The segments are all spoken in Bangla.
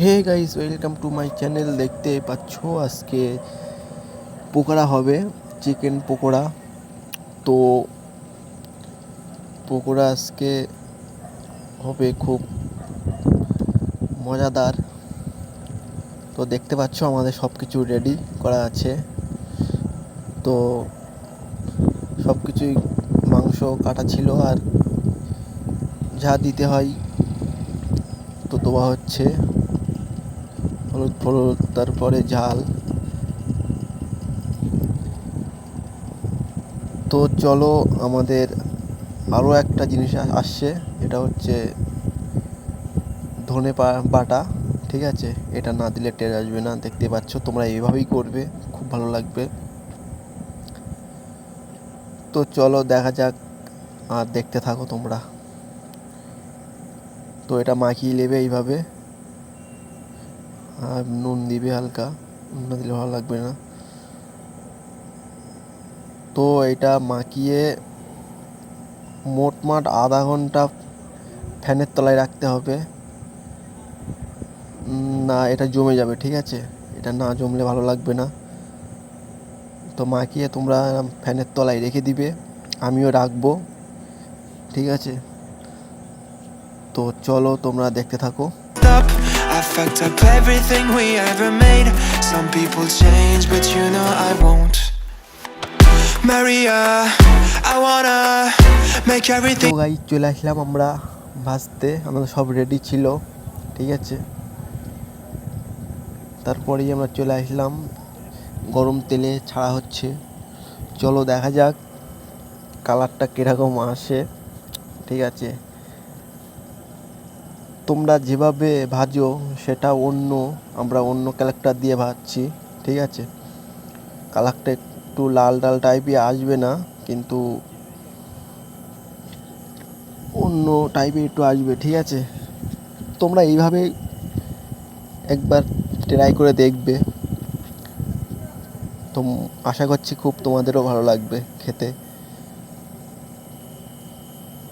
Hey guys welcome to my channel দেখতে পাচ্ছ আজকে পকোড়া হবে চিকেন পকোড়া। তো পকোড়া আজকে হবে খুব মজাদার। তো দেখতে পাচ্ছ আমাদের সব কিছু রেডি করা আছে। তো সব কিছুই মাংস কাটা ছিল আর যা দিতে হয়। তো দেওয়া হচ্ছে। হলুদ ফলুদ, তারপরে ঝাল। তো চলো আমাদের আরও একটা জিনিস আসছে, এটা হচ্ছে ধনে পা- বাটা, ঠিক আছে? এটা না দিলে টের আসবে না, দেখতে পাচ্ছ তোমরা এইভাবেই করবে, খুব ভালো লাগবে। তো চলো দেখা যাক আর দেখতে থাকো তোমরা। তো এটা মাখিয়ে নেবে এইভাবে। আর নুন দিবে হালকা না দিলে ভালো লাগবে না। তো এটা মাখিয়ে মোটমাট আধা ঘণ্টা ফ্যানের তলায় রাখতে হবে। না, এটা জমে যাবে, ঠিক আছে? এটা না জমলে ভালো লাগবে না। তো মাখিয়ে তোমরা ফ্যানের তলায় রেখে দিবে, আমিও রাখব, ঠিক আছে? তো চলো তোমরা দেখতে থাকো. I fucked up everything we ever made. Some people change, but you know I won't. Maria, I wanna make everything. গাই চলে আসলাম আমরা ভাজতে আমাদের সব রেডি ছিল ঠিক আছে তারপরেই আমরা চলে আসলাম গরম তেলে ছাড়া হচ্ছে চলো দেখা যাক কালারটা কীরকম আসে ঠিক আছে তোমরা যেভাবে ভাজো, সেটা অন্য, আমরা অন্য ক্যারেক্টার দিয়ে ভাজছি, ঠিক আছে? কালারটা একটু লাল লাল টাইপই আসবে না, কিন্তু অন্য টাইপের একটু আসবে, ঠিক আছে? তোমরা এইভাবে একবার ট্রাই করে দেখবে। তো আশা করছি খুব তোমাদেরও ভালো লাগবে খেতে।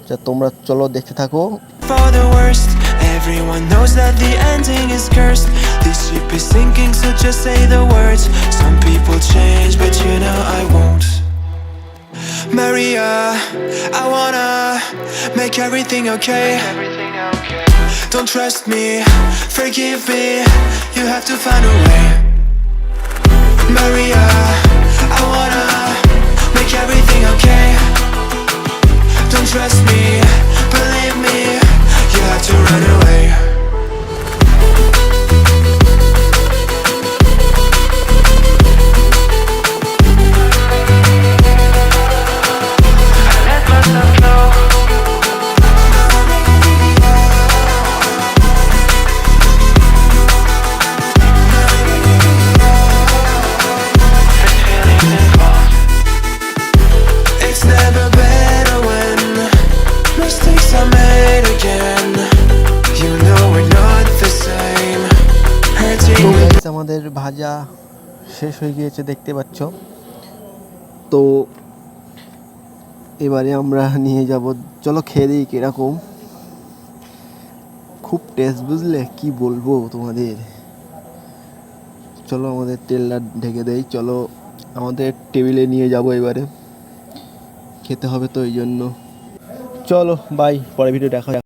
যা তোমরা চলো দেখতে থাকো। Is cursed. This ship is sinking, so just say the words. Some people change, but you know I won't. Maria, I wanna make everything okay. Don't trust me, forgive me. You have to find a way. Maria, I wanna make everything okay. Don't trust me, believe me. You have to run away. আমাদের ভাজা শেষ হয়ে গিয়েছে, দেখতে পাচ্ছ। তো এবারে আমরা নিয়ে যাব, চলো খেয়ে দিই কীরকম। খুব টেস্ট বুঝলে? কি বলব তোমাদের? চলো আমাদের তেলটা ঢেকে দেই, চলো আমাদের টেবিলে নিয়ে যাব এবারে। খেতে হবে তো এই জন্য। চলো বাই পরে ভিডিও দেখা